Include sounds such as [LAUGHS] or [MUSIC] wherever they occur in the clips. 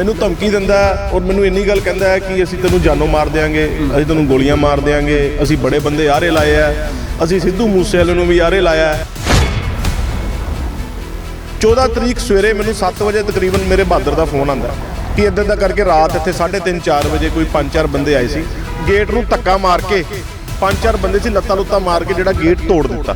ਮੈਨੂੰ ਧਮਕੀ ਦਿੰਦਾ ਔਰ ਮੈਨੂੰ ਇੰਨੀ ਗੱਲ ਕਹਿੰਦਾ ਹੈ ਕਿ ਅਸੀਂ ਤੈਨੂੰ ਜਾਨੋਂ ਮਾਰ ਦਿਆਂਗੇ, ਅਸੀਂ ਤੈਨੂੰ ਗੋਲੀਆਂ ਮਾਰ ਦਿਆਂਗੇ, ਅਸੀਂ ਬੜੇ ਬੰਦੇ ਆਰੇ ਲਾਏ ਆ, ਅਸੀਂ ਸਿੱਧੂ ਮੂਸੇਵਾਲੇ ਨੂੰ ਵੀ ਆਰੇ ਲਾਇਆ ਹੈ। 14 ਤਰੀਕ ਸਵੇਰੇ ਮੈਨੂੰ 7 ਵਜੇ ਤਕਰੀਬਨ ਮੇਰੇ ਬਹਾਦਰ ਦਾ ਫੋਨ ਆਂਦਾ ਕਿ ਇੱਦਾਂ ਦਾ ਕਰਕੇ ਰਾਤ ਇੱਥੇ 3:30 4 ਵਜੇ ਕੋਈ 5-4 ਬੰਦੇ ਆਏ ਸੀ। ਗੇਟ ਨੂੰ ਧੱਕਾ ਮਾਰ ਕੇ 5-4 ਬੰਦੇ ਸੀ ਲੱਤਾਂ ਲੁੱਤਾਂ ਮਾਰ ਕੇ ਜਿਹੜਾ ਗੇਟ ਤੋੜ ਦਿੱਤਾ।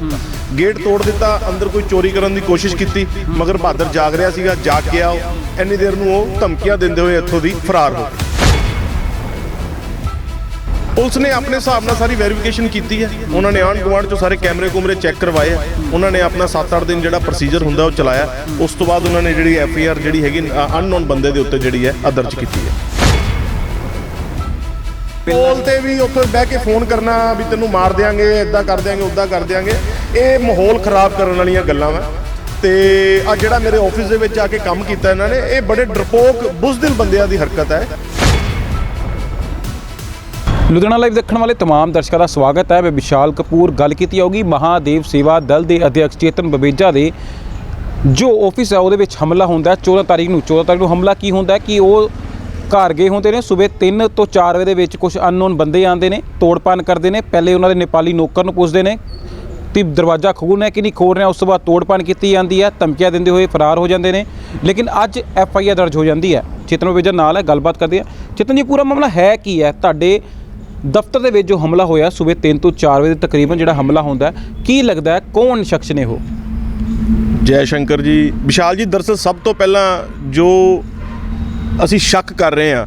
ਗੇਟ ਤੋੜ ਦਿੱਤਾ, ਅੰਦਰ ਕੋਈ ਚੋਰੀ ਕਰਨ ਦੀ ਕੋਸ਼ਿਸ਼ ਕੀਤੀ, ਮਗਰ ਬਹਾਦਰ ਜਾਗ ਰਿਹਾ ਸੀਗਾ, ਜਾਗ ਗਿਆ ਉਹ ਇੰਨੀ ਦੇਰ ਨੂੰ ਉਹ ਧਮਕੀਆਂ ਦਿੰਦੇ ਹੋਏ ਇੱਥੋਂ ਦੀ ਫਰਾਰ ਹੋ ਗਿਆ ਪੁਲਿਸ ਨੇ ਆਪਣੇ ਹਿਸਾਬ ਨਾਲ ਸਾਰੀ ਵੈਰੀਫਿਕੇਸ਼ਨ ਕੀਤੀ ਹੈ। ਉਹਨਾਂ ਨੇ ਆਂਢ ਗੁਆਂਢ ਚੋਂ ਸਾਰੇ ਕੈਮਰੇ ਕੁਮਰੇ ਚੈੱਕ ਕਰਵਾਏ ਉਹਨਾਂ ਨੇ ਆਪਣਾ 7-8 ਦਿਨ ਜਿਹੜਾ ਪ੍ਰੋਸੀਜਰ ਹੁੰਦਾ ਉਹ ਚਲਾਇਆ ਉਸ ਤੋਂ ਬਾਅਦ ਉਹਨਾਂ ਨੇ ਜਿਹੜੀ ਐਫ ਆਈ ਆਰ ਜਿਹੜੀ ਹੈਗੀ ਅਨਨੋਨ ਬੰਦੇ ਦੇ ਉੱਤੇ ਜਿਹੜੀ ਹੈ ਆ ਦਰਜ ਕੀਤੀ ਹੈ। ਕੋਲ ਤੇ ਵੀ ਉੱਥੇ ਬਹਿ ਕੇ ਫੋਨ ਕਰਨਾ ਵੀ ਤੈਨੂੰ ਮਾਰ ਦਿਆਂਗੇ ਇਦਾਂ ਕਰ ਦਿਆਂਗੇ ਉਦਾਂ ਕਰ ਦਿਆਂਗੇ। ਇਹ ਮਾਹੌਲ ਖਰਾਬ ਕਰਨ ਵਾਲੀਆਂ ਗੱਲਾਂ ਵਾ। ਤੇ ਆ ਜਿਹੜਾ ਮੇਰੇ ਆਫਿਸ ਦੇ ਵਿੱਚ ਆ ਕੇ ਕੰਮ ਕੀਤਾ ਇਹਨਾਂ ਨੇ ਇਹ ਬੜੇ ਡਰਪੋਕ ਬੁਜ਼ਦਿਲ ਬੰਦਿਆਂ ਦੀ ਹਰਕਤ ਹੈ ਲੁਧਿਆਣਾ ਲਾਈਵ ਦੇਖਣ ਵਾਲੇ तमाम ਦਰਸ਼ਕਾਂ ਦਾ ਸਵਾਗਤ ਹੈ ਮੈਂ ਵਿਸ਼ਾਲ ਕਪੂਰ ਗੱਲ ਕੀਤੀ ਜਾਊਗੀ ਮਹਾਦੇਵ ਸੇਵਾ ਦਲ ਦੇ ਅਧਿਕਸ਼ ਚੇਤਨ ਬਵੇਜਾ ਦੇ ਜੋ ਆਫਿਸ ਹੈ ਉਹਦੇ ਵਿੱਚ ਹਮਲਾ ਹੁੰਦਾ ਹੈ 14 ਤਾਰੀਖ ਨੂੰ 14 ਤਾਰੀਖ ਨੂੰ ਹਮਲਾ ਕੀ ਹੁੰਦਾ ਹੈ ਕਿ ਉਹ ਘਰ ਗਏ ਹੁੰਦੇ ਨੇ ਸਵੇਰ 3 ਤੋਂ 4 ਵਜੇ ਦੇ ਵਿੱਚ ਕੁਝ ਅਨਨੋਨ ਬੰਦੇ ਆਉਂਦੇ ਨੇ ਤੋੜਪਾਨ ਕਰਦੇ ਨੇ ਪਹਿਲੇ ਉਹਨਾਂ ਦੇ ਨੇਪਾਲੀ ਨੌਕਰ ਨੂੰ ਪੁੱਛਦੇ ਨੇ ਕਿ ਦਰਵਾਜ਼ਾ ਖੋਲ੍ਹਣਾ ਰਿਹਾ ਕਿ ਨਹੀਂ ਖੋਲ੍ਹ ਰਿਹਾ, ਉਸ ਤੋਂ ਬਾਅਦ ਤੋੜਪਾਨ ਕੀਤੀ ਜਾਂਦੀ ਹੈ, ਧਮਕੀਆਂ ਦਿੰਦੇ ਹੋਏ ਫਰਾਰ ਹੋ ਜਾਂਦੇ ਨੇ, ਲੇਕਿਨ ਅੱਜ ਐਫ ਆਈ ਆਰ ਦਰਜ ਹੋ ਜਾਂਦੀ ਹੈ। ਚੇਤਨ ਬਵੇਜਾ ਨਾਲ ਹੈ, ਗੱਲਬਾਤ ਕਰਦੇ ਆ ਚੇਤਨ ਜੀ, ਪੂਰਾ ਮਾਮਲਾ ਹੈ ਕੀ ਹੈ? ਤੁਹਾਡੇ ਦਫ਼ਤਰ ਦੇ ਵਿੱਚ ਜੋ ਹਮਲਾ ਹੋਇਆ, ਸਵੇਰ 3 ਤੋਂ 4 ਵਜੇ ਤਕਰੀਬਨ ਜਿਹੜਾ ਹਮਲਾ ਹੁੰਦਾ ਕੀ ਲੱਗਦਾ ਕੌਣ ਸ਼ਖਸ ਨੇ ਉਹ? ਜੈ ਸ਼ੰਕਰ ਜੀ, ਵਿਸ਼ਾਲ ਜੀ ਦਰਸਲ ਸਭ ਤੋਂ ਪਹਿਲਾਂ ਜੋ ਅਸੀਂ ਸ਼ੱਕ ਕਰ ਰਹੇ ਹਾਂ,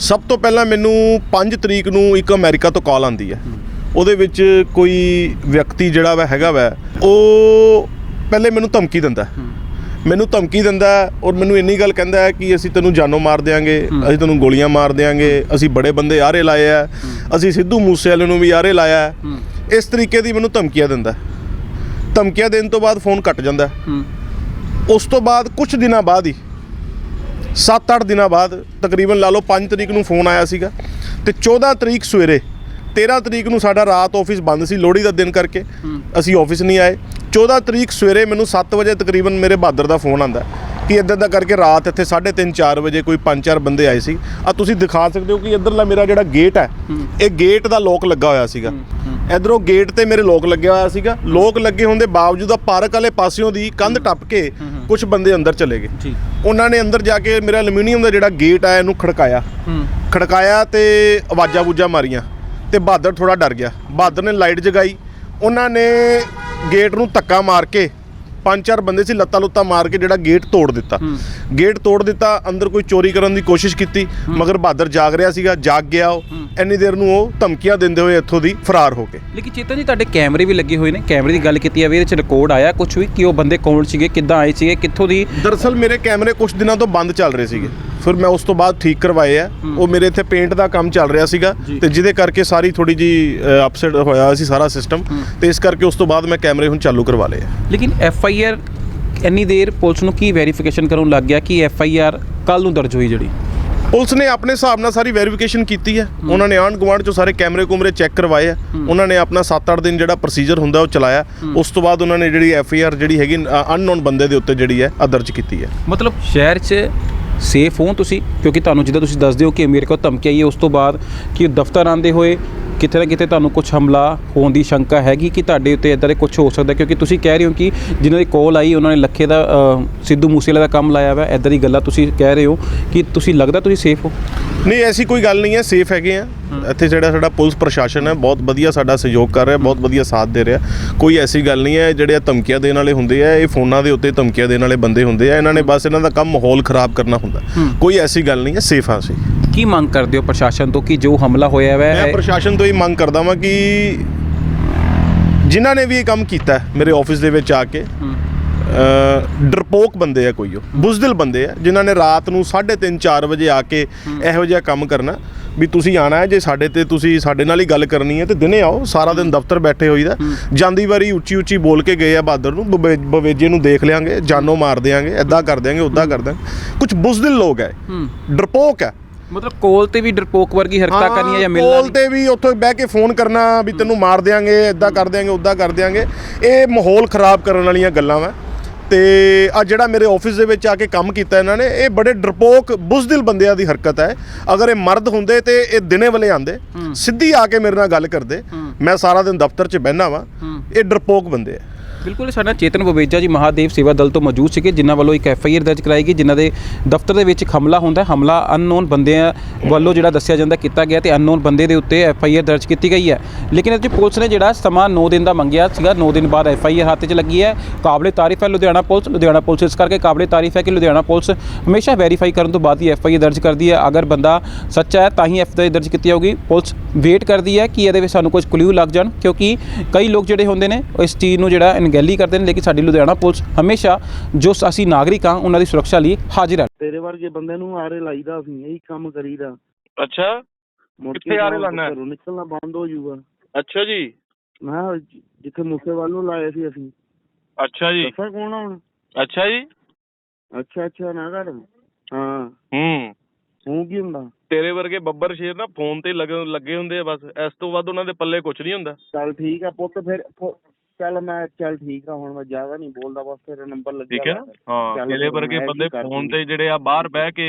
ਸਭ ਤੋਂ ਪਹਿਲਾਂ ਮੈਨੂੰ 5 ਤਰੀਕ ਨੂੰ ਇੱਕ ਅਮਰੀਕਾ ਤੋਂ ਕਾਲ ਆਂਦੀ ਹੈ। ਉਹਦੇ ਵਿੱਚ ਕੋਈ ਵਿਅਕਤੀ ਜਿਹੜਾ ਵਾ ਹੈਗਾ ਵਾ ਉਹ ਪਹਿਲੇ ਮੈਨੂੰ ਧਮਕੀ ਦਿੰਦਾ। ਮੈਨੂੰ ਧਮਕੀ ਦਿੰਦਾ ਔਰ ਮੈਨੂੰ ਇੰਨੀ ਗੱਲ ਕਹਿੰਦਾ ਹੈ ਕਿ ਅਸੀਂ ਤੈਨੂੰ ਜਾਨੋਂ ਮਾਰ ਦਿਆਂਗੇ ਅਸੀਂ ਤੈਨੂੰ ਗੋਲੀਆਂ ਮਾਰ ਦਿਆਂਗੇ ਅਸੀਂ ਬੜੇ ਬੰਦੇ ਆਰੇ ਲਾਏ ਆ ਅਸੀਂ ਸਿੱਧੂ ਮੂਸੇਵਾਲੇ ਨੂੰ ਵੀ ਆਰੇ ਲਾਇਆ। ਇਸ ਤਰੀਕੇ ਦੀ ਮੈਨੂੰ ਧਮਕੀਆਂ ਦਿੰਦਾ। ਧਮਕੀਆਂ ਦੇਣ ਤੋਂ ਬਾਅਦ ਫੋਨ ਕੱਟ ਜਾਂਦਾ। ਉਸ ਤੋਂ ਬਾਅਦ ਕੁਝ ਦਿਨਾਂ ਬਾਅਦ ਹੀ 7-8 ਦਿਨਾਂ ਬਾਅਦ ਤਕਰੀਬਨ ਲਾ ਲਓ 5 ਤਰੀਕ ਨੂੰ ਫੋਨ ਆਇਆ ਸੀਗਾ ਤੇ 14 ਤਰੀਕ ਸਵੇਰੇ 13 ਤਰੀਕ ਨੂੰ ਸਾਡਾ ਰਾਤ ਆਫਿਸ ਬੰਦ ਸੀ ਲੋਹੜੀ ਦਾ ਦਿਨ ਕਰਕੇ। ਅਸੀਂ ਆਫਿਸ ਨਹੀਂ ਆਏ। 14 ਤਰੀਕ ਸਵੇਰੇ ਮੈਨੂੰ 7 ਵਜੇ ਤਕਰੀਬਨ ਮੇਰੇ ਬਹਾਦਰ ਦਾ ਫੋਨ ਆਂਦਾ ਕਿ ਇੱਦਾਂ ਦਾ ਕਰਕੇ ਰਾਤ ਇੱਥੇ 3:30 4 ਵਜੇ ਕੋਈ 5-4 ਬੰਦੇ ਆਏ ਸੀ। ਆ ਤੁਸੀਂ ਦਿਖਾ ਸਕਦੇ ਹੋ ਕਿ ਇੱਧਰਲਾ ਮੇਰਾ ਜਿਹੜਾ ਗੇਟ ਹੈ ਇਹ ਗੇਟ ਦਾ ਲੋਕ ਲੱਗਾ ਹੋਇਆ ਸੀਗਾ। ਇਧਰੋਂ ਗੇਟ ਤੇ ਮੇਰੇ ਲੋਕ ਲੱਗਿਆ ਹੋਇਆ ਸੀਗਾ। ਲੋਕ ਲੱਗੇ ਹੋਣ ਦੇ ਬਾਵਜੂਦ ਆ ਪਾਰਕ ਵਾਲੇ ਪਾਸਿਓਂ ਦੀ ਕੰਧ ਟੱਪ ਕੇ ਕੁਝ ਬੰਦੇ ਅੰਦਰ ਚਲੇ ਗਏ। ਠੀਕ। ਉਹਨਾਂ ਨੇ ਅੰਦਰ ਜਾ ਕੇ ਮੇਰਾ ਐਲੂਮੀਨੀਅਮ ਦਾ ਜਿਹੜਾ ਗੇਟ ਆ ਇਹਨੂੰ ਖੜਕਾਇਆ। ਖੜਕਾਇਆ ਤੇ ਆਵਾਜ਼ਾਂ ਬੂਜਾਂ ਮਾਰੀਆਂ। ਤੇ ਬਹਾਦਰ ਥੋੜਾ ਡਰ ਗਿਆ। ਬਹਾਦਰ ਨੇ ਲਾਈਟ ਜਗਾਈ। ਉਹਨਾਂ ਨੇ ਗੇਟ ਨੂੰ ਧੱਕਾ ਮਾਰ ਕੇ ਪੰਜ ਚਾਰ ਬੰਦੇ ਸੀ ਲੱਤਾਂ ਲੁੱਤਾਂ ਮਾਰ ਕੇ ਜਿਹੜਾ ਗੇਟ ਤੋੜ ਦਿੱਤਾ। ਗੇਟ ਤੋੜ ਦਿੱਤਾ ਅੰਦਰ ਕੋਈ ਚੋਰੀ ਕਰਨ ਦੀ ਕੋਸ਼ਿਸ਼ ਕੀਤੀ ਮਗਰ ਬਹਾਦਰ ਜਾਗ ਰਿਹਾ ਸੀਗਾ ਜਾਗ ਗਿਆ ਉਹ। ਇੰਨੀ ਦੇਰ ਨੂੰ ਉਹ ਧਮਕੀਆਂ ਦਿੰਦੇ ਹੋਏ ਇੱਥੋਂ ਦੀ ਫਰਾਰ ਹੋ ਗਏ। ਲੇਕਿਨ ਚੇਤਨ ਜੀ ਤੁਹਾਡੇ ਕੈਮਰੇ ਵੀ ਲੱਗੇ ਹੋਏ ਨੇ। ਕੈਮਰੇ ਦੀ ਗੱਲ ਕੀਤੀ ਜਾਵੇ ਇਹਦੇ ਚ ਰਿਕਾਰਡ ਆਇਆ ਕੁਝ ਵੀ ਕਿ ਉਹ ਬੰਦੇ ਕੌਣ ਸੀਗੇ ਕਿੱਦਾਂ ਆਏ ਸੀਗੇ ਕਿੱਥੋਂ ਦੀ ਦਰਅਸਲ ਮੇਰੇ ਕੈਮਰੇ ਕੁਝ ਦਿਨਾਂ ਤੋਂ ਬੰਦ ਚੱਲ ਰਹੇ ਸੀਗੇ। ਫਿਰ ਮੈਂ ਉਸ ਤੋਂ ਬਾਅਦ ਠੀਕ ਕਰਵਾਏ ਆ। ਉਹ ਮੇਰੇ ਇੱਥੇ ਪੇਂਟ ਦਾ ਕੰਮ ਚੱਲ ਰਿਹਾ ਸੀਗਾ ਤੇ ਜਿਹਦੇ ਕਰਕੇ ਸਾਰੀ ਥੋੜੀ ਜੀ ਅਪਸੈਟ ਹੋਇਆ ਸੀ ਸਾਰਾ ਸਿਸਟਮ ਤੇ ਇਸ ਕਰਕੇ ਉਸ ਤੋਂ ਬਾਅਦ ਮੈਂ ਕੈਮਰੇ ਹੁਣ ਚਾਲੂ ਕਰਵਾ ਲਏ ਲੇਕਿਨ ਐਫ ਆਈ ਆਰ ਇੰਨੀ ਦੇਰ ਪੁਲਿਸ ਨੂੰ ਕੀ ਵੈਰੀਫਿਕੇਸ਼ਨ ਕਰਨ ਲੱਗ ਗਿਆ ਕਿ ਐਫ ਆਈ ਆਰ ਕੱਲ ਨੂੰ ਦਰਜ ਹੋਈ ਜਿਹੜੀ? ਪੁਲਿਸ ਨੇ ਆਪਣੇ ਹਿਸਾਬ ਨਾਲ ਸਾਰੀ ਵੈਰੀਫਿਕੇਸ਼ਨ ਕੀਤੀ ਹੈ। ਉਹਨਾਂ ਨੇ ਆਂਢ ਗੁਆਂਢ ਚੋਂ ਸਾਰੇ ਕੈਮਰੇ ਕੁਮਰੇ ਚੈੱਕ ਕਰਵਾਏ ਆ। ਉਹਨਾਂ ਨੇ ਆਪਣਾ 7-8 ਦਿਨ ਜਿਹੜਾ ਪ੍ਰੋਸੀਜਰ ਹੁੰਦਾ ਉਹ ਚਲਾਇਆ। ਉਸ ਤੋਂ ਬਾਅਦ ਉਹਨਾਂ ਨੇ ਜਿਹੜੀ ਐਫ ਆਈ ਆਰ ਜਿਹੜੀ ਹੈਗੀ ਅਨਨੋਨ ਬੰਦੇ ਦੇ ਉੱਤੇ ਜਿਹੜੀ ਹੈ ਆ ਦਰਜ ਕੀਤੀ ਹੈ। ਮਤਲਬ ਸ਼ਹਿਰ 'ਚ ਸੇਫ ਹੋ ਤੁਸੀਂ, ਕਿਉਂਕਿ ਤੁਹਾਨੂੰ ਜਿੱਦਾਂ ਤੁਸੀਂ ਦੱਸਦੇ ਹੋ ਕਿ ਮੇਰੇ ਕੋਲ ਧਮਕੀ ਆਈ ਹੈ, ਉਸ ਤੋਂ ਬਾਅਦ ਕਿ ਦਫ਼ਤਰ ਆਂਦੇ ਹੋਏ ਕਿਤੇ ਨਾ ਕਿਤੇ ਤੁਹਾਨੂੰ ਕੁਝ ਹਮਲਾ ਹੋਣ ਦੀ ਸ਼ੰਕਾ ਹੈਗੀ ਕਿ ਤੁਹਾਡੇ ਉੱਤੇ ਇਦਾਂ ਦੇ ਕੁਝ ਹੋ ਸਕਦਾ ਕਿਉਂਕਿ ਤੁਸੀਂ ਕਹਿ ਰਹੇ ਹੋ ਕਿ ਜਿਨ੍ਹਾਂ ਦੀ ਕਾਲ ਆਈ, ਉਹਨਾਂ ਨੇ ਲੱਖੇ ਦਾ ਸਿੱਧੂ ਮੂਸੇਵਾਲੇ ਦਾ ਕੰਮ ਲਾਇਆ ਵਾ ਇਦਾਂ ਦੀ ਗੱਲਾਂ ਤੁਸੀਂ ਕਹਿ ਰਹੇ ਹੋ ਕਿ ਤੁਸੀਂ ਲੱਗਦਾ ਤੁਸੀਂ ਸੇਫ ਹੋ? ਨਹੀਂ, ਐਸੀ ਕੋਈ ਗੱਲ ਨਹੀਂ ਹੈ ਸੇਫ ਹੈਗੇ ਆ। ਇੱਥੇ ਜਿਹੜਾ ਸਾਡਾ ਪੁਲਿਸ ਪ੍ਰਸ਼ਾਸਨ ਹੈ ਬਹੁਤ ਵਧੀਆ ਸਾਡਾ ਸਹਿਯੋਗ ਕਰ ਰਿਹਾ ਬਹੁਤ ਵਧੀਆ ਸਾਥ ਦੇ ਰਿਹਾ। ਕੋਈ ਐਸੀ ਗੱਲ ਨਹੀਂ ਹੈ ਜਿਹੜੇ ਧਮਕੀਆਂ ਦੇਣ ਵਾਲੇ ਹੁੰਦੇ ਆ ਇਹ ਫੋਨਾਂ ਦੇ ਉੱਤੇ ਧਮਕੀਆਂ ਦੇਣ ਵਾਲੇ ਬੰਦੇ ਹੁੰਦੇ ਆ ਇਹਨਾਂ ਨੇ ਬਸ ਇਹਨਾਂ ਦਾ ਕੰਮ ਮਾਹੌਲ ਖਰਾਬ ਕਰਨਾ ਹੁੰਦਾ। ਕੋਈ ਐਸੀ ਗੱਲ ਨਹੀਂ ਹੈ ਸੇਫ ਆ ਅਸੀਂ ਕੀ ਮੰਗ ਕਰਦੇ ਹੋ ਪ੍ਰਸ਼ਾਸਨ ਤੋਂ ਕਿ ਜੋ ਹਮਲਾ ਹੋਇਆ ਵਾ ਮੈਂ ਪ੍ਰਸ਼ਾਸਨ ਤੋਂ ਹੀ ਮੰਗ ਕਰਦਾ ਵਾਂ ਕਿ ਜਿਨ੍ਹਾਂ ਨੇ ਵੀ ਇਹ ਕੰਮ ਕੀਤਾ ਹੈ ਮੇਰੇ ਆਫਿਸ ਦੇ ਵਿੱਚ ਆ ਕੇ ਡਰਪੋਕ ਬੰਦੇ ਆ ਕੋਈ ਉਹ ਬੁਜ਼ਦਿਲ ਬੰਦੇ ਆ ਜਿਨ੍ਹਾਂ ਨੇ ਰਾਤ ਨੂੰ 3:30 4 ਵਜੇ ਆ ਕੇ ਇਹੋ ਜਿਹਾ ਕੰਮ ਕਰਨਾ। ਵੀ ਤੁਸੀਂ ਆਣਾ ਹੈ ਜੇ ਸਾਡੇ ਤੇ ਤੁਸੀਂ ਸਾਡੇ ਨਾਲ ਹੀ ਗੱਲ ਕਰਨੀ ਹੈ ਤੇ ਦਿਨੇ ਆਓ ਸਾਰਾ ਦਿਨ ਦਫ਼ਤਰ ਬੈਠੇ ਹੋਈਦਾ ਜਾਂਦੀ ਵਾਰੀ ਉੱਚੀ ਉੱਚੀ ਬੋਲ ਕੇ ਗਏ ਆ ਬਹਾਦਰ ਨੂੰ ਬਵੇ- ਬਵੇਜੇ ਨੂੰ ਦੇਖ ਲਿਆਂਗੇ ਜਾਨੋਂ ਮਾਰ ਦਿਆਂਗੇ ਐਦਾਂ ਕਰ ਦਿਆਂਗੇ ਉਦਾਂ ਕਰ ਦਿਆਂਗੇ। ਕੁਝ ਬੁਜ਼ਦਿਲ ਲੋਕ ਹੈ ਡਰਪੋਕ ਹੈ। ਮਤਲਬ ਕੋਲ ਤੇ ਵੀ ਡਰਪੋਕ ਵਰਗੀ ਹਰਕਤਾਂ ਕਰਨੀਆਂ ਜਾਂ ਮਿਲਣਾ ਕੋਲ ਤੇ ਵੀ ਉੱਥੇ ਬਹਿ ਕੇ ਫੋਨ ਕਰਨਾ ਵੀ ਤੈਨੂੰ ਮਾਰ ਦਿਆਂਗੇ ਇਦਾਂ ਕਰ ਦਿਆਂਗੇ ਉਦਾਂ ਕਰ ਦਿਆਂਗੇ। ਇਹ ਮਾਹੌਲ ਖਰਾਬ ਕਰਨ ਵਾਲੀਆਂ ਗੱਲਾਂ ਵਾ। ਤੇ ਆ ਜਿਹੜਾ ਮੇਰੇ ਆਫਿਸ ਦੇ ਵਿੱਚ ਆ ਕੇ ਕੰਮ ਕੀਤਾ ਇਹਨਾਂ ਨੇ ਇਹ ਬੜੇ ਡਰਪੋਕ ਬੁਜ਼ਦਿਲ ਬੰਦਿਆਂ ਦੀ ਹਰਕਤ ਹੈ। ਅਗਰ ਇਹ ਮਰਦ ਹੁੰਦੇ ਤੇ ਇਹ ਦਿਨੇ ਵੇਲੇ ਆਂਦੇ ਸਿੱਧੀ ਆ ਕੇ ਮੇਰੇ ਨਾਲ ਗੱਲ ਕਰਦੇ ਮੈਂ ਸਾਰਾ ਦਿਨ ਦਫ਼ਤਰ 'ਚ ਬਹਿਣਾ ਵਾਂ। ਇਹ ਡਰਪੋਕ ਬੰਦੇ ਆ। ਬਿਲਕੁਲ ਸਾਡਾ ਚੇਤਨ ਬਵੇਜਾ ਜੀ ਮਹਾਦੇਵ ਸੇਵਾ ਦਲ ਤੋਂ ਮੌਜੂਦ ਸੀਗੇ, ਜਿਨ੍ਹਾਂ ਵੱਲੋਂ ਇੱਕ ਐਫ ਆਈ ਆਰ ਦਰਜ ਕਰਾਈ ਗਈ, ਜਿਨ੍ਹਾਂ ਦੇ ਦਫ਼ਤਰ ਦੇ ਵਿੱਚ ਇੱਕ ਹਮਲਾ ਹੁੰਦਾ ਹਮਲਾ ਅਨਨੋਨ ਬੰਦਿਆਂ ਵੱਲੋਂ ਜਿਹੜਾ ਦੱਸਿਆ ਜਾਂਦਾ, ਕੀਤਾ ਗਿਆ ਤੇ ਅਨਨੋਨ ਬੰਦੇ ਦੇ ਉੱਤੇ ਐਫ ਆਈ ਆਰ ਦਰਜ ਕੀਤੀ ਗਈ ਹੈ। ਲੇਕਿਨ ਅੱਜ ਪੁਲਿਸ ਨੇ ਜਿਹੜਾ ਸਮਾਂ 9 ਦਿਨ ਦਾ ਮੰਗਿਆ ਸੀਗਾ 9 ਦਿਨ ਬਾਅਦ ਐਫ ਆਈ ਆਰ ਹੱਥ 'ਚ ਲੱਗੀ ਹੈ। ਕਾਬਲੇ ਤਾਰੀਫ ਹੈ ਲੁਧਿਆਣਾ ਪੁਲਿਸ ਲੁਧਿਆਣਾ ਪੁਲਿਸ ਇਸ ਕਰਕੇ ਕਾਬਲੇ ਤਾਰੀਫ ਹੈ ਕਿ ਲੁਧਿਆਣਾ ਪੁਲਿਸ ਹਮੇਸ਼ਾ ਵੈਰੀਫਾਈ ਕਰਨ ਤੋਂ ਬਾਅਦ ਹੀ ਐਫ ਆਈ ਆਰ ਦਰਜ ਕਰਦੀ ਹੈ। ਅਗਰ ਬੰਦਾ ਸੱਚਾ ਹੈ, ਤਾਂ ਹੀ ਐਫ ਆਈ ਆਰ ਦਰਜ ਕੀਤੀ ਜਾਊਗੀ। ਪੁਲਿਸ ਵੇਟ ਕਰਦੀ ਹੈ ਕਿ ਇਹਦੇ ਵਿੱਚ ਸਾਨੂੰ ਕੁਝ ਕਲੂ ਲੱਗ ਜਾਣ, ਕਿਉਂਕਿ ਕਈ ਲੋਕ ਜਿਹੜੇ ਹੁੰਦੇ ਨੇ ਇਸ ਚੀਜ਼ ਨੂੰ ਜਿਹੜਾ ਅਣਗਹਿਲੀ ਕਰਦੇ ਨੇ ਲੇਕਿਨ ਸਾਡੀ ਲੁਧਿਆਣਾ ਪੁਲਿਸ ਹਮੇਸ਼ਾ ਜੋ ਅਸੀਂ ਨਾਗਰਿਕ ਹਾਂ ਉਹਨਾਂ ਦੀ ਸੁਰੱਖਿਆ ਲਈ ਹਾਜ਼ਰ ਹੈ। ਤੇਰੇ ਵਰਗੇ ਬੰਦੇ ਨੂੰ ਆਰੇ ਲਾਈਦਾ ਅਸੀਂ ਇਹੀ ਕੰਮ ਕਰੀਦਾ। ਅੱਛਾ? ਮੁੜ ਕਿੱਥੇ ਆਰੇ ਲਾਉਣਾ? ਹੈ? ਘਰੋਂ ਨਿਕਲਣਾ ਬੰਦ ਹੋ ਜਾਊਗਾ। ਅੱਛਾ ਜੀ। ਮੈਂ ਕਿਹਾ ਜਿੱਥੇ ਮੂਸੇ ਵੱਲ ਨੂੰ ਲਾਏ ਸੀ ਅਸੀਂ। ਅੱਛਾ ਜੀ। ਦੱਸਾਂ ਕੌਣ ਆ ਹੁਣ? ਅੱਛਾ ਜੀ। ਅੱਛਾ ਅੱਛਾ ਨਾ ਕਰ ਹਾਂ। ਹੂੰ। ਹੂੰ ਕੀ ਹੁੰਦਾ? ਤੇਰੇ ਵਰਗੇ ਬੱਬਰ ਸ਼ੇਰ ਨਾ ਫੋਨ ਤੇ ਲੱਗੇ ਲੱਗੇ ਹੁੰਦੇ ਆ ਬਸ। ਇਸ ਤੋਂ ਵੱਧ ਉਹਨਾਂ ਦੇ ਪੱਲੇ ਕੁਝ ਨਹੀਂ ਹੁੰਦਾ। ਚੱਲ ਠੀਕ ਆ ਪੁੱਤ ਫਿਰ ਚੱਲ ਮੈਂ ਚੱਲ ਠੀਕ ਆ ਹੁਣ ਮੈਂ ਜ਼ਿਆਦਾ ਨਹੀਂ ਬੋਲਦਾ ਬਸ ਤੇਰਾ ਨੰਬਰ ਲੱਗਿਆ ਠੀਕ ਹੈ ਨਾ? ਹਾਂ ਫਿਰ ਵਰਗੇ ਬੰਦੇ ਫੋਨ। ਤੇ ਜਿਹੜੇ ਆ ਬਾਹਰ ਬਹਿ ਕੇ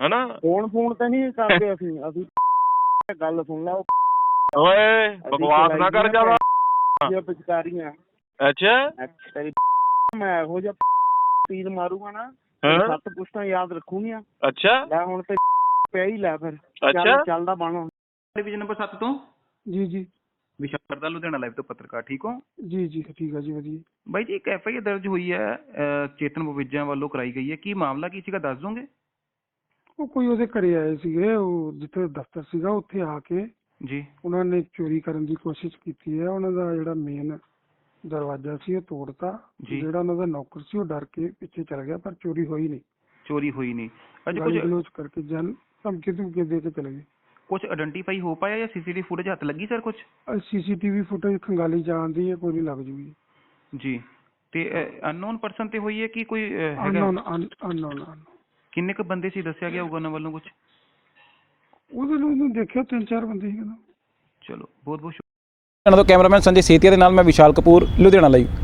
ਹਨਾ? ਫੋਨ ਫੋਨ ਤੇ ਨਹੀਂ ਕਰਦੇ [LAUGHS] ਅਸੀਂ ਅਸੀਂ ਗੱਲ ਸੁਣ ਲਾ ਉਹ ਓਏ ਬਕਵਾਸ ਨਾ ਕਰ ਜਾਵਾ ਇਹ ਪਿਚਕਾਰੀਆਂ ਅੱਛਾ? ਤੇਰੀ [LAUGHS] ਮੈਂ ਇਹੋ ਜਿਹਾ [LAUGHS] ਤੀਰ ਮਾਰੂਗਾ ਨਾ ਸੱਤ ਪੁਸ਼ਤਾਂ ਯਾਦ ਰੱਖੂਗੀਆਂ। ਅੱਛਾ? ਲੈ ਹੁਣ ਤੇ ਪਿਆ ਹੀ ਲੈ ਫਿਰ। ਅੱਛਾ? ਚੱਲ ਚੱਲਦਾ ਬਣ ਡਿਵੀਜ਼ਨ ਨੰਬਰ 7 ਤੋਂ? ਜੀ ਜੀ। ਵਿਸ਼ਾਲ ਕਰਦਾ ਲੁਧਿਆਣਾ ਲਾਈਵ ਤੋਂ ਪੱਤਰਕਾਰ ਠੀਕ ਹੋ? ਜੀ ਜੀ ਠੀਕ ਆ ਜੀ ਵਧੀਆ। ਬਾਈ ਜੀ ਇੱਕ ਐਫ ਆਈ ਆਰ ਦਰਜ ਹੋਈ ਹੈ ਚੇਤਨ ਬਵੇਜਾ ਵੱਲੋਂ ਕਰਾਈ ਗਈ ਹੈ। ਕੀ ਮਾਮਲਾ ਕੀ ਸੀਗਾ ਦੱਸ ਦੋਗੇ? ਉਹ ਕੋਈ ਉਹਦੇ ਘਰੇ ਆਏ ਸੀਗੇ ਉਹ ਜਿੱਥੇ ਦਫ਼ਤਰ ਸੀਗਾ ਉੱਥੇ ਆ ਕੇ ਜੀ। ਉਹਨਾਂ ਨੇ ਚੋਰੀ ਕਰਨ ਦੀ ਕੋਸ਼ਿਸ਼ ਕੀਤੀ ਹੈ। ਉਹਨਾਂ ਦਾ ਜਿਹੜਾ ਮੇਨ ਦਰਵਾਜ਼ਾ ਸੀ ਉਹ ਤੋੜਤਾ। ਜੀ। ਜਿਹੜਾ ਉਹਨਾਂ ਦਾ ਨੌਕਰ ਸੀ ਉਹ ਡਰ ਕੇ ਪਿੱਛੇ ਚਲ ਗਿਆ ਪਰ ਚੋਰੀ ਹੋਈ ਨਹੀਂ। ਚੋਰੀ ਹੋਈ ਨਹੀਂ। ਅੱਜ ਕੁਝ ਗਾਲੀ ਗਲੋਚ ਕਰਕੇ ਜਨ ਧਮਕੀ ਧਮਕੀ ਦੇ ਕੇ ਚਲੇ ਗਏ। ਕੁਝ ਆਇਡੈਂਟੀਫਾਈ ਹੋ ਪਾਇਆ ਜਾਂ ਸੀਸੀਟੀਵੀ ਫੁਟੇਜ ਹੱਥ ਲੱਗੀ ਸਰ ਕੁਝ ਸੀਸੀਟੀਵੀ ਫੁਟੇਜ ਖੰਗਾਲੀ ਜਾਂਦੀ ਹੈ ਕੋਈ ਨਹੀਂ ਲੱਗ ਜੂਗੀ। ਜੀ। ਤੇ ਅਨਨੋਨ ਪਰਸਨ ਤੇ ਹੋਈ ਹੈ ਕਿ ਕੋਈ ਅ, ਹੈਗਾ? ਅਨਨੋਨ ਅਨਨੋਨ ਕਿੰਨੇ ਕ ਬੰਦੇ ਸੀ ਦੱਸਿਆ ਗਿਆ ਹੋਊਗਾ ਉਹਨਾਂ ਵੱਲੋਂ ਕੁਝ ਉਹਦੇ ਨੂੰ ਦੇਖਿਆ ਤਿੰਨ ਚਾਰ ਬੰਦੇ ਸੀ ਕਹਿੰਦਾ ਚਲੋ ਬਹੁਤ ਬਹੁਤ ਸ਼ੁਕਰੀਆ ਤੋਂ ਕੈਮਰਾਮੈਨ ਸੰਜੇ ਸੇਤੀਆ ਦੇ ਨਾਲ ਮੈਂ ਵਿਸ਼ਾਲ ਕਪੂਰ ਲੁਧਿਆਣਾ ਲਈ।